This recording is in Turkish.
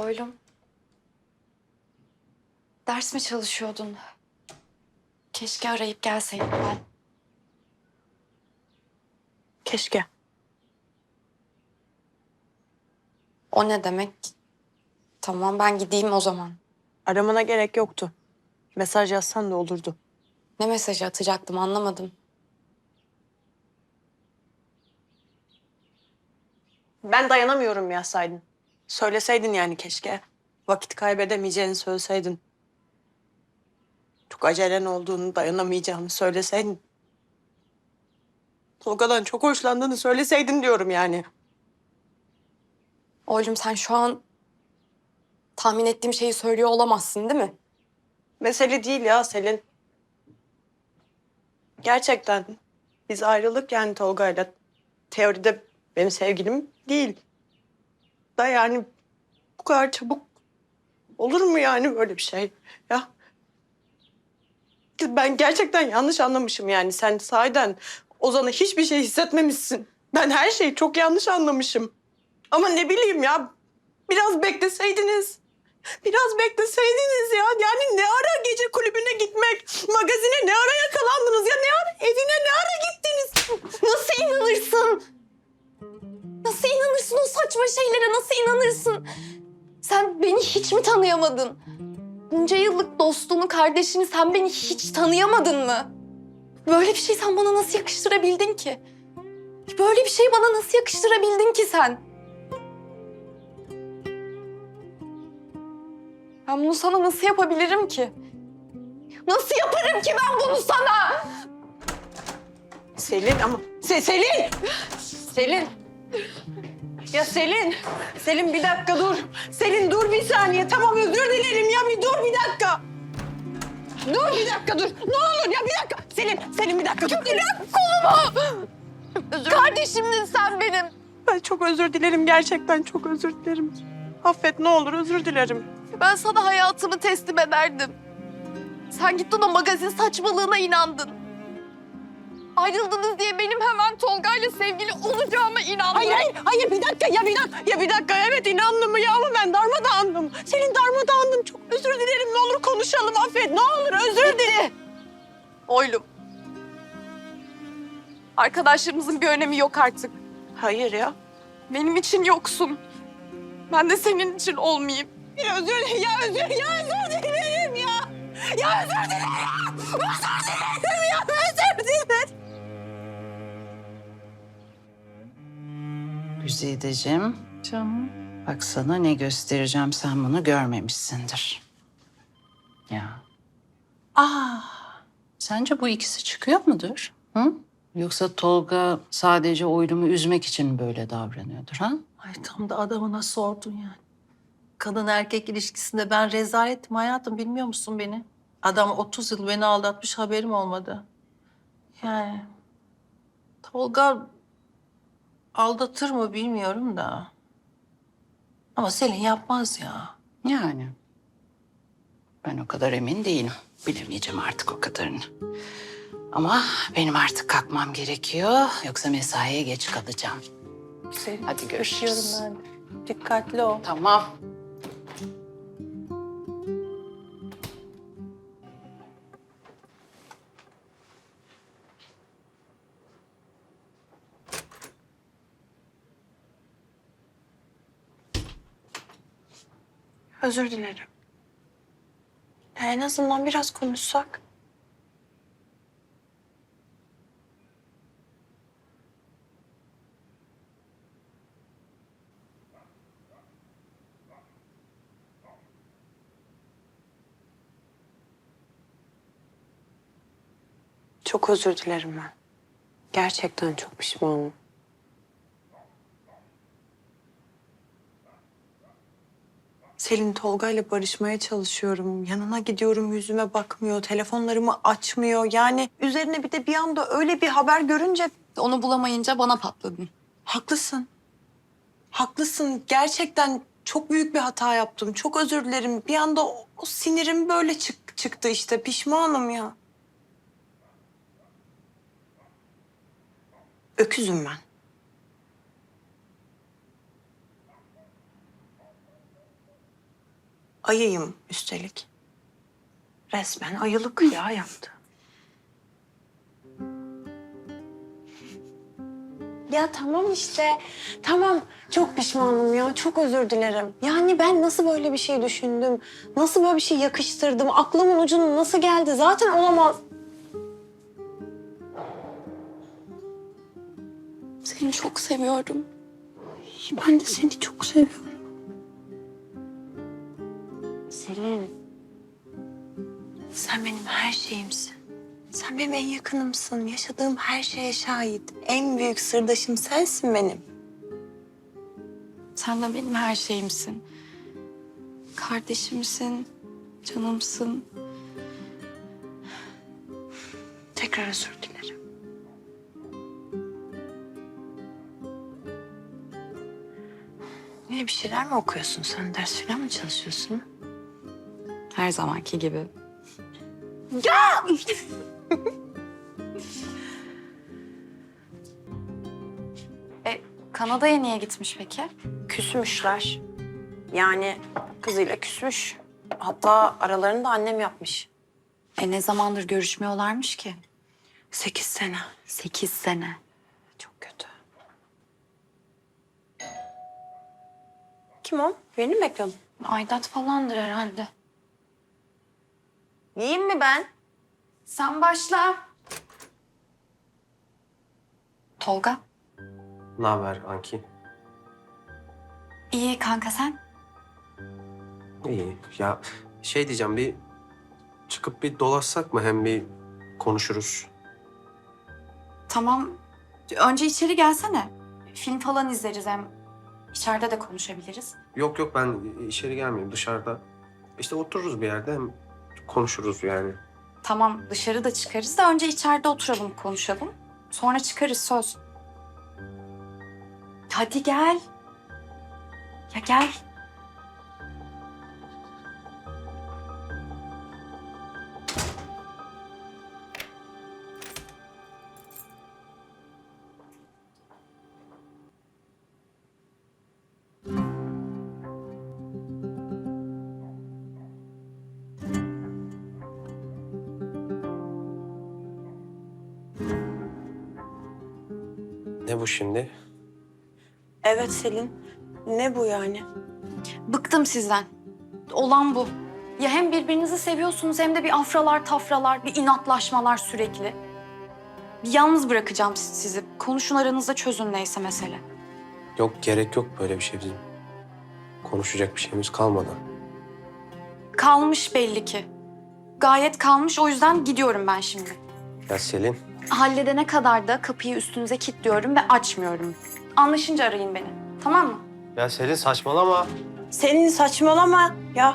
Oylum. Ders mi çalışıyordun? Keşke arayıp gelseydin ben. Keşke. O ne demek? Tamam ben gideyim o zaman. Aramana gerek yoktu. Mesaj yazsan da olurdu. Ne mesajı atacaktım anlamadım. Ben dayanamıyorum yazsaydın. Söyleseydin yani keşke. Vakit kaybedemeyeceğini söyleseydin. Çok acelen olduğunu, dayanamayacağını söyleseydin. Tolga'dan çok hoşlandığını söyleseydin diyorum yani. Oylum sen şu an tahmin ettiğim şeyi söylüyor olamazsın değil mi? Mesele değil ya Selin. Gerçekten biz ayrılık yani Tolga'yla. Teoride benim sevgilim değil. Da yani bu kadar çabuk olur mu yani böyle bir şey ya? Ben gerçekten yanlış anlamışım yani. Sen sahiden Ozan'a hiçbir şey hissetmemişsin. Ben her şeyi çok yanlış anlamışım. Ama ne bileyim ya biraz bekleseydiniz. Biraz bekleseydiniz ya. Yani ne ara gece kulübüne gitmek, magazine ne ara yakalandınız ya? Ne ara evine ne ara gittiniz? Nasıl inanırsın? İnanırsın o saçma şeylere nasıl inanırsın? Sen beni hiç mi tanıyamadın? Bunca yıllık dostluğunu, kardeşini sen beni hiç tanıyamadın mı? Böyle bir şey sen bana nasıl yakıştırabildin ki? Böyle bir şey bana nasıl yakıştırabildin ki sen? Ben bunu sana nasıl yapabilirim ki? Nasıl yaparım ki ben bunu sana? Selin ama... Se Selin! Selin! Ya Selin! Selin bir dakika dur. Selin dur bir saniye. Tamam özür dilerim ya bir dur bir dakika. Dur bir dakika dur. Ne olur ya bir dakika. Selin, Selin bir dakika dur. Bırak kolumu! Kardeşimdin sen benim. Ben çok özür dilerim gerçekten çok özür dilerim. Affet ne olur özür dilerim. Ben sana hayatımı teslim ederdim. Sen gittin o magazin saçmalığına inandın. Ayrıldınız diye benim hemen Tolga'yla sevgili olacağıma inandın. Hayır hayır hayır bir dakika ya bir dakika ya bir dakika evet inandım ya ama ben darmadağındım. Senin darmadağındım çok özür dilerim ne olur konuşalım affet ne olur özür dilerim. Oylum. Arkadaşlarımızın bir önemi yok artık. Hayır ya. Benim için yoksun. Ben de senin için olmayayım. Ya özür dilerim ya özür ya özür dilerim ya. Ya özür dilerim. Özür dilerim ya Güzideciğim. Canım. Bak sana ne göstereceğim sen bunu görmemişsindir. Ya. Aa. Sence bu ikisi çıkıyor mudur? Hı? Yoksa Tolga sadece oylumu üzmek için böyle davranıyordur ha? Ay tam da adamına sordun yani. Kadın erkek ilişkisinde ben rezaletim hayatım bilmiyor musun beni? Adam 30 yıl beni aldatmış haberim olmadı. Yani Tolga aldatır mı bilmiyorum da. Ama Selin yapmaz ya. Yani. Ben o kadar emin değilim. Bilemeyeceğim artık o kadarını. Ama benim artık kalkmam gerekiyor. Yoksa mesaiye geç kalacağım. Selin, Hadi görüşürüz. öpüyorum ben. Dikkatli ol. Tamam. Özür dilerim. Ya en azından biraz konuşsak. Çok özür dilerim ben. Gerçekten çok pişmanım. Selin Tolga ile barışmaya çalışıyorum. Yanına gidiyorum yüzüme bakmıyor. Telefonlarımı açmıyor. Yani üzerine bir de bir anda öyle bir haber görünce Onu bulamayınca bana patladın. haklısın. Haklısın. Gerçekten çok büyük bir hata yaptım. Çok özür dilerim. Bir anda o, o sinirim böyle çık, çıktı işte. Pişmanım ya. Öküzüm ben. Ayıyım üstelik. Resmen ayılık ya yaptı. Ya tamam işte. Tamam. Çok pişmanım ya. Çok özür dilerim. Yani ben nasıl böyle bir şey düşündüm? Nasıl böyle bir şey yakıştırdım? Aklımın ucuna nasıl geldi? Zaten olamaz. Seni çok seviyorum. Ben de seni çok seviyorum. Selin. Sen benim her şeyimsin. Sen benim en yakınımsın. Yaşadığım her şeye şahit. En büyük sırdaşım sensin benim. Sen de benim her şeyimsin. Kardeşimsin, canımsın. Tekrar özür dilerim. Yine bir şeyler mi okuyorsun sen? Ders falan mı çalışıyorsun? Her zamanki gibi. Ya! e, Kanada'ya niye gitmiş peki? Küsmüşler. Yani kızıyla küsmüş. Hatta aralarını da annem yapmış. E ne zamandır görüşmüyorlarmış ki? Sekiz sene. Sekiz sene. Çok kötü. Kim o? Beni mi bekliyordun? Aydat falandır herhalde. Yiyeyim mi ben? Sen başla. Tolga. Ne haber Anki? İyi kanka sen? İyi. Ya şey diyeceğim bir çıkıp bir dolaşsak mı hem bir konuşuruz. Tamam. Önce içeri gelsene. Film falan izleriz hem. içeride de konuşabiliriz. Yok yok ben içeri gelmeyeyim dışarıda. İşte otururuz bir yerde hem konuşuruz yani. Tamam dışarı da çıkarız da önce içeride oturalım konuşalım. Sonra çıkarız söz. Hadi gel. Ya gel. Ne bu şimdi? Evet Selin. Ne bu yani? Bıktım sizden. Olan bu. Ya hem birbirinizi seviyorsunuz hem de bir afralar tafralar, bir inatlaşmalar sürekli. Bir yalnız bırakacağım sizi. Konuşun aranızda çözün neyse mesele. Yok gerek yok böyle bir şey bizim. Konuşacak bir şeyimiz kalmadı. Kalmış belli ki. Gayet kalmış o yüzden gidiyorum ben şimdi. Ya Selin Halledene kadar da kapıyı üstünüze kilitliyorum ve açmıyorum. Anlaşınca arayın beni. Tamam mı? Ya Selin saçmalama. Selin saçmalama. Ya